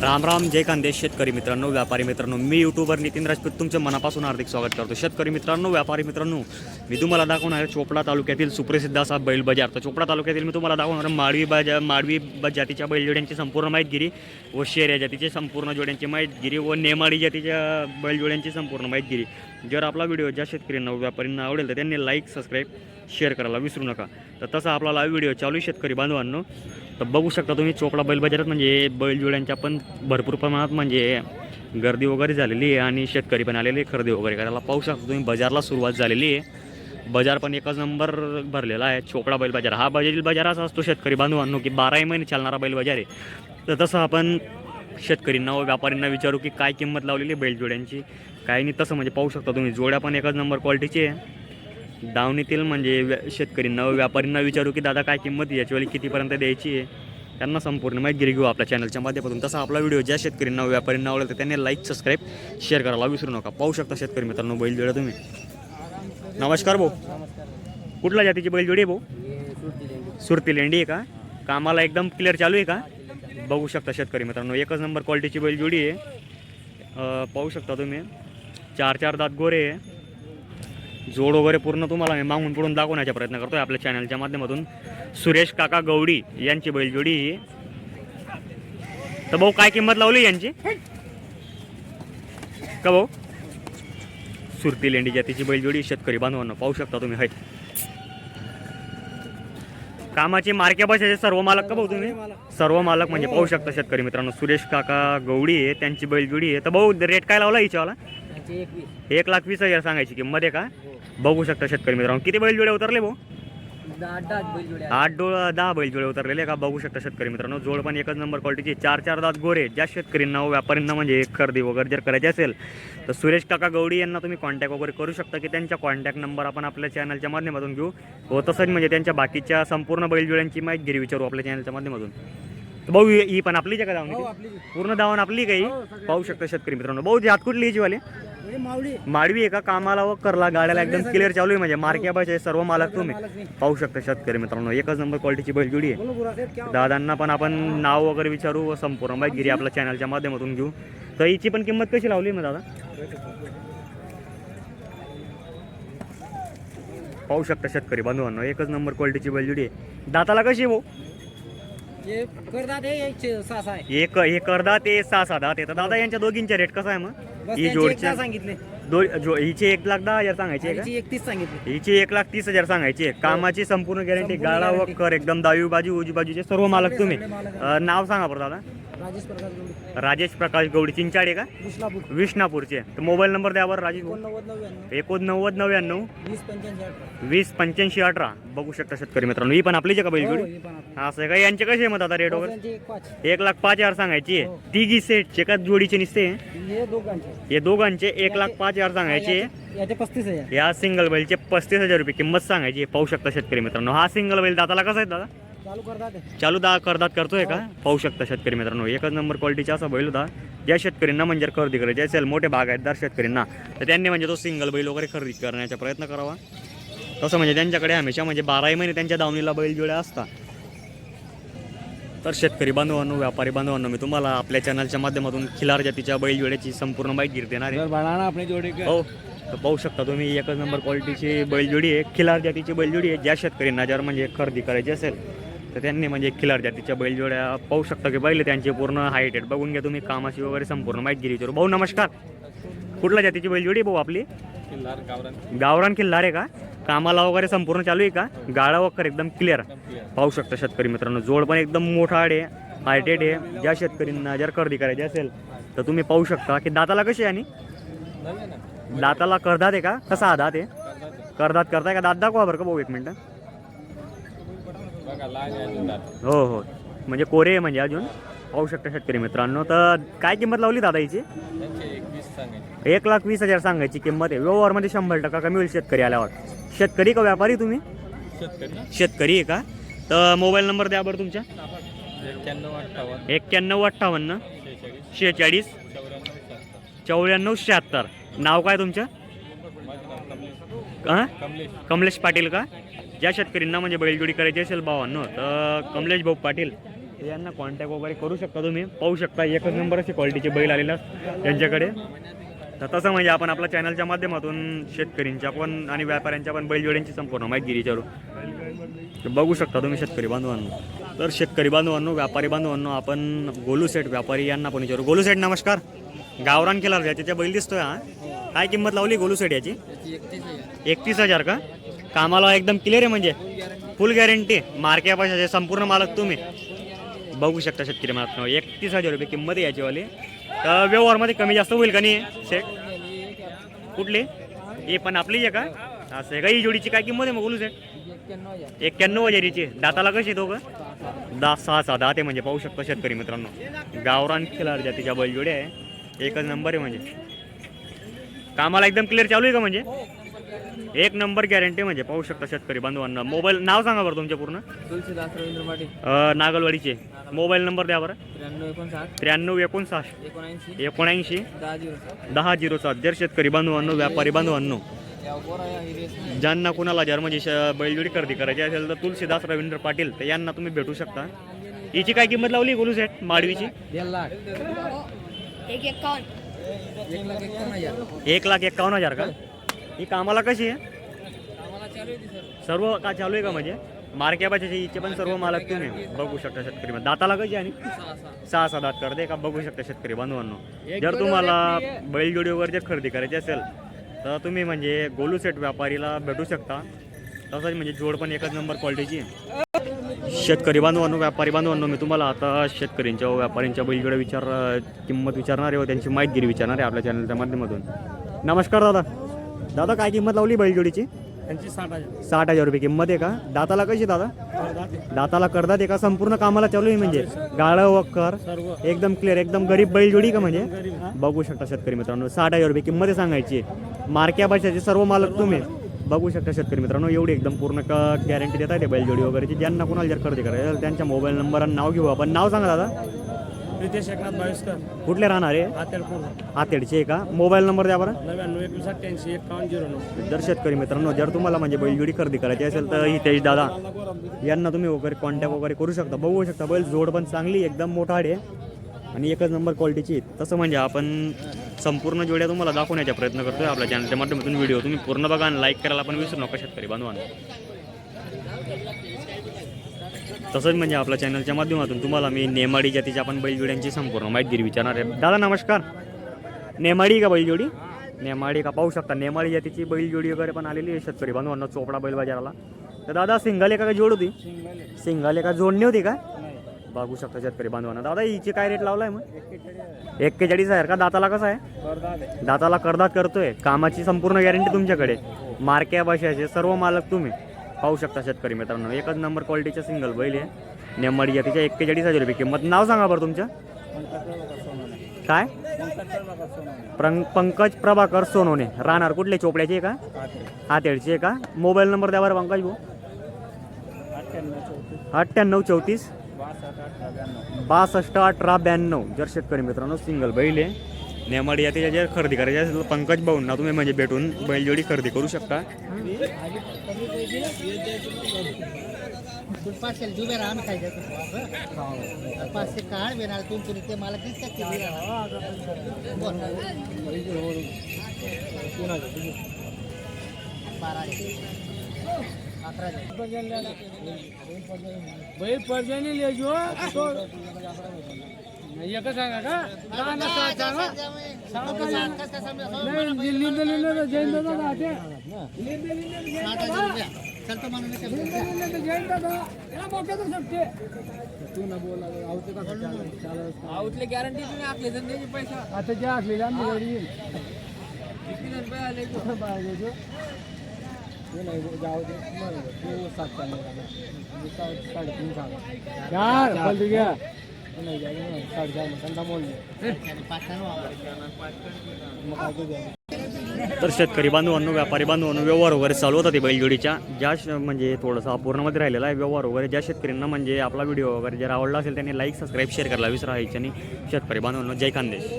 राम राम जय कांदे शेतकरी मित्रांनो व्यापारी मित्रांनो. मी युट्यूबर नितीन राजपूत तुमचं मनापासून हार्दिक स्वागत करतो. शेतकरी मित्रांनो व्यापारी मित्रांनो मी तुम्हाला दाखवणार आहे चोपडा तालुक्यातील सुप्रसिद्ध असा बैल बाजार. तर चोपडा तालुक्यातील मी तुम्हाला दाखवणार आहे माडवी बाजा माडवी ब- जातीच्या बैलजोड्यांची संपूर्ण माहितगिरी व शेऱ्या जातीची संपूर्ण जोड्यांची माहितगिरी व नेमाडी जातीच्या बैलजोड्यांची संपूर्ण माहितगिरी. जर आपला व्हिडिओ ज्या शेतकऱ्यांना व व्यापाऱ्यांना आवडेल तर त्यांनी लाईक सबस्क्राईब शेअर करायला विसरू नका. तर तसा आपला व्हिडिओ चालू आहे शेतकरी बांधवांनो. तर बघू शकता तुम्ही चोपडा बैल बाजारात म्हणजे बैलजोड्यांच्या पण भरपूर प्रमाणात म्हणजे गर्दी वगैरे झालेली आहे आणि शेतकरी पण आलेले आहे खरेदी वगैरे करायला. पाहू शकता तुम्ही बाजारला सुरुवात झालेली आहे. बाजार पण एकच नंबर भरलेला आहे चोपडा बैल बाजार. हा बजेल बाजार असा असतो शेतकरी बांधवांनो की बाराही महिने चालणारा बैल बाजार आहे. तर तसं आपण शेतकरींना व व्यापाऱ्यांना विचारू की काय किंमत लावलेली आहे बैलजोड्यांची काही नाही तसं म्हणजे पाहू शकता तुम्ही जोड्या पण एकच नंबर क्वालिटीची आहे. दावणीतील म्हणजे व्या शेतकरींना व्यापारींना विचारू की दादा काय किंमत याच्यावेळी याची कितीपर्यंत द्यायची आहे? त्यांना संपूर्ण माहिती घेऊ आपल्या चॅनलच्या माध्यमातून. तसा आपला व्हिडिओ ज्या शेतकऱ्यांना नव व्यापाऱ्यांना आवडेल तर त्यांनी लाईक सबस्क्राईब शेअर करायला विसरू नका. पाहू शकता शेतकरी मित्रांनो बैलजोड्या तुम्ही. नमस्कार भाऊ. कुठल्या जातीची बैलजोडी आहे भाऊ? सुरती लेंडी आहे का? कामाला एकदम क्लिअर चालू आहे का? बघू शकता शेतकरी मित्रांनो एकच नंबर क्वालिटीची बैलजोडी आहे. पाहू शकता तुम्ही. चार चार दात गोरे आहे. जोड वगैरे पूर्ण तुम्हाला मी मागून पुढून दाखवण्याचा प्रयत्न करतोय आपल्या चॅनलच्या माध्यमातून. सुरेश काका गवडी यांची बैलजोडी ही. तर भाऊ काय किंमत लावली यांची? का भाऊ? सुरती लेंडी जातीची बैलजोडी शेतकरी बांधवांना पाहू शकता तुम्ही हाय. कामाची मार्के बसायचे सर्व मालक का भाऊ तुम्ही? सर्व मालक. म्हणजे पाहू शकता शेतकरी मित्रांनो सुरेश काका गवडी आहे त्यांची बैलजोडी. आहे तर भाऊ रेट काय लावला हिच्यावाला? एक लाख वीस हजार सांगायची किंमत आहे का? बघू शकता शेतकरी मित्रांनो. किती बैलजोडे उतरले भाऊ? आठ डोळ दहा बैलजोडे उतरलेले का? बघू शकता शेतकरी मित्रांनो. जोड पण एकच नंबर क्वालिटीची चार चार दात गोरे ज्या शेतकऱ्यांना व व्यापाऱ्यांना म्हणजे खरेदी वगैरे जर करायची असेल तर सुरेश काका गवडी यांना तुम्ही कॉन्टॅक्ट वगैरे करू शकता की त्यांच्या कॉन्टॅक्ट नंबर आपण आपल्या चॅनलच्या माध्यमातून घेऊ. व तसंच म्हणजे त्यांच्या बाकीच्या संपूर्ण बैलजोड्यांची माहिती गिरी विचारू आपल्या चॅनलच्या माध्यमातून. तर भाऊ ही ही पण आपलीच आहे का धावणी पूर्ण धावण आपली काही पाहू शकता शेतकरी मित्रांनो. भाऊ हात कुठली याची वाले? माडवी आहे का कामाला व करला गाड्याला एकदम क्लिअर चालू आहे म्हणजे. मार्क्या पाहिजे सर्व मालक तुम्ही. पाहू शकता शेतकरी मित्रांनो एकच नंबर क्वालिटीची बैलजोडी आहे. दादांना पण आपण नाव वगैरे विचारू व संपूर्ण माहिती आपल्या चॅनलच्या माध्यमातून घेऊ. तर हिची पण किंमत कशी लावली मग दादा? पाहू शकता शेतकरी बांधवांनो एकच नंबर क्वालिटीची बैलजोडी आहे. दाताला कशी भाऊ? हे एक एक हे करदा ते सहा दात येतात दादा यांच्या दोघींचे रेट कसा आहे मग? ही सांगितले. दो जो हिचे एक लाख दहा हजार सांगायचे आहे का? त्याची एकतीस सांगितले. हिची एक लाख तीस हजार सांगायची आहे. कामाची संपूर्ण गॅरंटी गाळा व. कर एकदम डावी बाजू उजवी बाजूचे सर्व मालक तुम्ही. अं, नाव सांगा बरं दादा. राजेश प्रकाश गवडी राजेश प्रकाश गवडी चिंचाडे का? कृष्णापूर विष्णापूरचे. तर मोबाईल नंबर द्या बरं राजेश भाऊ. एकोणनव्वद नव्याण्णव. एकोणनव्वद नव्याण्णव. वीस पंच्याऐंशी अठरा. वीस पंच्याऐंशी अठरा. बघू शकता शेतकरी मित्रांनो. ही पण आपलीच आहे का हो, बैलजोडी? हे पण आपलं. असं आहे का? यांचे कसे आहे मग आता रेट वगैरे? एक पाच. एक लाख पाच हजार सांगायची हो. तिघी सेटचे का जोडीचे निसते? हे दोघांचे. हे दोघांचे एक लाख पाच हजार सांगायचे. याचे- याचे पस्तीस हजार. या सिंगल बैलचे पस्तीस हजार रुपये किंमत सांगायची. पाहू शकता शेतकरी मित्रांनो. हा सिंगल बैल दाताला कसा आहे दादा? चालू करतात. हे. चालू दा करदात करतोय का? पाहू शकता शेतकरी मित्रांनो. एकच नंबर क्वालिटीचा असा बैल होता ज्या शेतकऱ्यांना म्हणजे खरेदी करायची असेल मोठे बागायतदार शेतकऱ्यांना. तर त्यांनी म्हणजे तो सिंगल बैल वगैरे खरेदी करण्याचा प्रयत्न करावा. तसं म्हणजे त्यांच्याकडे हमेशा म्हणजे बाराही महिने त्यांच्या दावणीला बैल जोड्या असतात तर शेतकरी बांधवांनो व्यापारी बांधवांनो मी तुम्हाला आपल्या चॅनलच्या माध्यमातून खिलार जातीच्या बैल जोड्याची संपूर्ण माहिती देणार आहे. हो. तर पाहू शकता तुम्ही एकच नंबर क्वालिटीची बैलजोडी आहे. खिलार जातीची बैलजोडी आहे. ज्या शेतकऱ्यांना जर म्हणजे खरेदी करायची असेल तर त्यांनी म्हणजे खिलार जातीच्या बैलजोड्या पाहू शकता की बैल त्यांचे पूर्ण हाईट आहेत बघून घ्या तुम्ही कामाची वगैरे संपूर्ण माहिती दिली विचारू भाऊ नमस्कार. कुठल्या जातीची बैलजोडी आहे भाऊ आपली? गावरान. किल्लार आहे का? कामाला वगैरे संपूर्ण चालू आहे का? गाळा वगैरे एकदम क्लिअर पाहू शकता शेतकरी मित्रांनो जोड पण एकदम मोठा आहे हायटेड आहे. ज्या शेतकऱ्यांना जर खरेदी करायची असेल तर तुम्ही पाहू शकता की दाताला कशी आहे आणि? दाताला करदात आहे का? कसा दात आहे. करदात करताय का? दात दाखवा बरं का भाऊ एक मिनटं. हो हो. म्हणजे कोरे म्हणजे अजून पाहू शकता शेतकरी मित्रांनो. तर काय किंमत लावली दादा हिची? एक लाख वीस हजार सांगायची किंमत आहे. व्यवहारमध्ये शंभर टक्का कमी होईल शेतकरी आल्यावर. शेतकरी का व्यापारी तुम्ही? शेतकरी आहे का? तर मोबाईल नंबर द्या बरं तुमच्या एक्क्याण्णव अठ्ठावन्न. शेहेचाळीस. चौऱ्याण्णव शहात्तर. नाव काय तुमचं? कमलेश पाटील का? ज्या शेतकऱ्यांना म्हणजे बैलजोडी करायची असेल भावांनो तर कमलेश भाऊ पाटील यांना कॉन्टॅक्ट वगैरे करू शकता तुम्ही. पाहू शकता एकच नंबर अशी क्वालिटीचे बैल आलेला यांच्याकडे तर तसं म्हणजे आपण आपल्या चॅनलच्या माध्यमातून शेतकरींच्या पण आणि व्यापाऱ्यांच्या पण बैलजोड्यांची संपूर्ण माहिती विचारू बघू शकता तुम्ही शेतकरी बांधवांनो. तर शेतकरी बांधवांनो व्यापारी बांधवांनो आपण गोलू सेठ व्यापारी यांना पण विचारू. गोलू सेठ नमस्कार. गावरान केला त्याच्या बैल दिसतोय हा. काय किंमत लावली गोलू सेठ याची? एकतीस हजार का? कामाला एकदम क्लिअर आहे म्हणजे. फुल गॅरंटी मार्केपाशाचे संपूर्ण मालक तुम्ही. बघू शकता शेतकरी मला एकतीस हजार रुपये किंमत आहे याचीवाली. तर व्यवहारमध्ये कमी जास्त होईल का नाही सेट कुठली? हे पण आपली आहे का? असं आहे का? ही जोडीची काय किंमत आहे मग बोलू सेट एक्क्याण्णव हजारीची. दाताला कशी दोघं हो दहा सहा सहा दहा ते म्हणजे. पाहू शकता शेतकरी मित्रांनो. गावरान खिलार जातीच्या बैलजोड्या आहे. एकच नंबर आहे म्हणजे. कामाला एकदम क्लिअर चालू आहे का म्हणजे? एक नंबर गॅरंटी म्हणजे पाहू शकता शेतकरी बांधवांना. मोबाईल नाव सांगा बरं तुमच्या पूर्ण. तुलसीदास रवींद्र पाटील अं, नागलवाडीचे. मोबाईल नंबर द्या बरं. त्र्याण्णव एकोणसाठ. त्र्याण्णव एकोणसाठ. एकोणऐंशी. एकोणऐंशी. दहा झिरो दहा झिरो सात. जर शेतकरी बांधवांनो व्यापारी बांधवांनो ज्यांना कुणाला जर म्हणजे श- बैलजोडी खरेदी करायची असेल तर तुलसीदास रवींद्र पाटील तर यांना तुम्ही भेटू शकता. हिची काय किंमत लावली गोलू सेट माडवीची? लाख. एक लाख एकावन्न. हजार एक लाख एक्कावन्न हजार का? ही कामाला कशी आहे? सर्व. का चालू आहे का म्हणजे? मार्क्या बाच्याचे हिचे पण सर्व मालक तुम्ही बघू शकता शेतकरी. दाताला कशी आणि? सहा सहा. दात करते का बघू शकता शेतकरी बांधवांनो जर तुम्हाला बैलजोडी वगैरे जर खरेदी करायची असेल तर तुम्ही म्हणजे गोलू सेट व्यापारीला भेटू शकता. तसंच म्हणजे जोड पण एकच नंबर क्वालिटीची आहे. शेतकरी बांधवांनो व्यापारी बांधवांनो मी तुम्हाला आता शेतकऱ्यांच्या व्यापाऱ्यांच्या बैलजोड्या विचार किंमत विचारणार आहे व त्यांची माहितीगिरी विचारणार आहे आपल्या चॅनलच्या माध्यमातून. नमस्कार दादा. दादा काय किंमत लावली बैलजोडीची त्यांची साठ हजार. साठ हजार रुपये किंमत आहे का? दाताला कशी दादा? दाताला करतात एका संपूर्ण कामाला चालू आहे म्हणजे? गाळं वक्कर एकदम क्लिअर एकदम गरीब बैलजोडी का म्हणजे? बघू शकता शेतकरी मित्रांनो साठ हजार रुपये किंमत सांगायची. मार्क्या भाषाचे सर्व मालक तुम्ही. बघू शकता शेतकरी मित्रांनो एवढी एकदम पूर्ण गॅरंटी देत आहे बैलजोडी वगैरेची. ज्यांना कोणाला जर खरेदी करायची त्यांच्या मोबाईल नंबर आणि नाव घेऊ आपण. नाव सांगा दादा. रितेश एकनाथ बावीसकर. कुठले राहणार आहे आतेडपूर आतेडचे का? मोबाईल नंबर द्या बरं. नव्याण्णव एकवीस अठ्ठ्याऐंशी एकावन्न झिरो नऊ. जर शेतकरी मित्रांनो जर तुम्हाला म्हणजे बैलजोडी खरेदी करायची असेल तर हितेश दादा यांना तुम्ही वगैरे कॉन्टॅक्ट वगैरे करू शकता बघू शकता. बैल जोड पण चांगली एकदम मोठा आहे आणि एकच नंबर क्वालिटीची आहे. तसं म्हणजे आपण संपूर्ण जोड्या तुम्हाला दाखवण्याचा प्रयत्न करतोय आपल्या चॅनलच्या माध्यमातून. व्हिडिओ तुम्ही पूर्ण बघा आणि लाईक करायला पण विसरू नका शेतकरी बांधवांना. तसंच म्हणजे आपल्या चॅनलच्या माध्यमातून तुम्हाला मी नेमाडी जातीच्या आपण बैलजोड्यांची संपूर्ण माहिती विचारणार आहे. दादा नमस्कार. नेमाडी का बैलजोडी? नेमाडी का पाहू शकता. नेमाडी जातीची बैलजोडी वगैरे पण आलेली आहे शेतकरी बांधवांना चोपडा बैल बाजाराला तर दादा सिंगल एका का जोड होती? सिंगल एका जोडणी होती का? बघू शकता शेतकरी बांधवांना. दादा हिची काय रेट लावलाय मग? एक्केचाळीस आहे का? दाताला कसा आहे? दाताला करदात करतोय. कामाची संपूर्ण गॅरंटी तुमच्याकडे. मार्क्या भाषाचे सर्व मालक तुम्ही. पाहू शकता शेतकरी मित्रांनो. एकच नंबर क्वालिटीचा सिंगल बैल आहे. नेमाडी तिच्या एक्केचाळीस हजार रुपये किंमत. नाव सांगा बरं तुमचं. काय? पंकज प्रभाकर सोनवणे. राहणार कुठले? चोपड्याचे आहे का? हातेडचे आहे का? मोबाईल नंबर द्या बरं पंकज भाऊ. अठ्ठ्याण्णव चौतीस. बासष्ट अठरा ब्याण्णव. जर शेतकरी मित्रांनो सिंगल बैल आहे. नेमाडी या त्याच्या जर खरेदी करायची असेल पंकज भाऊंना तुम्ही म्हणजे भेटून बैलजोडी खरेदी करू शकता जुबे खायचं पाचशे बेणार ते मला किती बैल पर्जनी लेजो एकच सांगा का? दहा ना सहा सांगा. नाही, लिंद लिंद तर जैन दादा राहते. लिंद लिंद तर जैन दादा. चलतो म्हणून लिंद लिंद तर जैन दादा. याला मोठ्यातच शकते तू ना बोला आवते का? आउटले गॅरंटी तुम्ही आखले जण त्याचे पैसा. आता ज्या असलेल्या आम्ही गाडी येईल किती जण रुपये आले? बाहेर येतो. ते नाही जाऊ दे. बरं, ते सात मी साडेतीन सांगा चार बोलतो घ्या. तर शेतकरी बांधवांनो व्यापारी बांधवांनो व्यवहार वगैरे चालू होता ते बैलजोडीच्या. ज्या श- म्हणजे थोडंसं अपूर्णमध्ये राहिलेला आहे व्यवहार वगैरे ज्या शेतकऱ्यांना म्हणजे आपला व्हिडिओ वगैरे जर आवडला असेल त्यांनी लाईक सबस्क्राईब शेअर करायला विसरा आणि शेतकरी बांधवांनो जय खानदेश.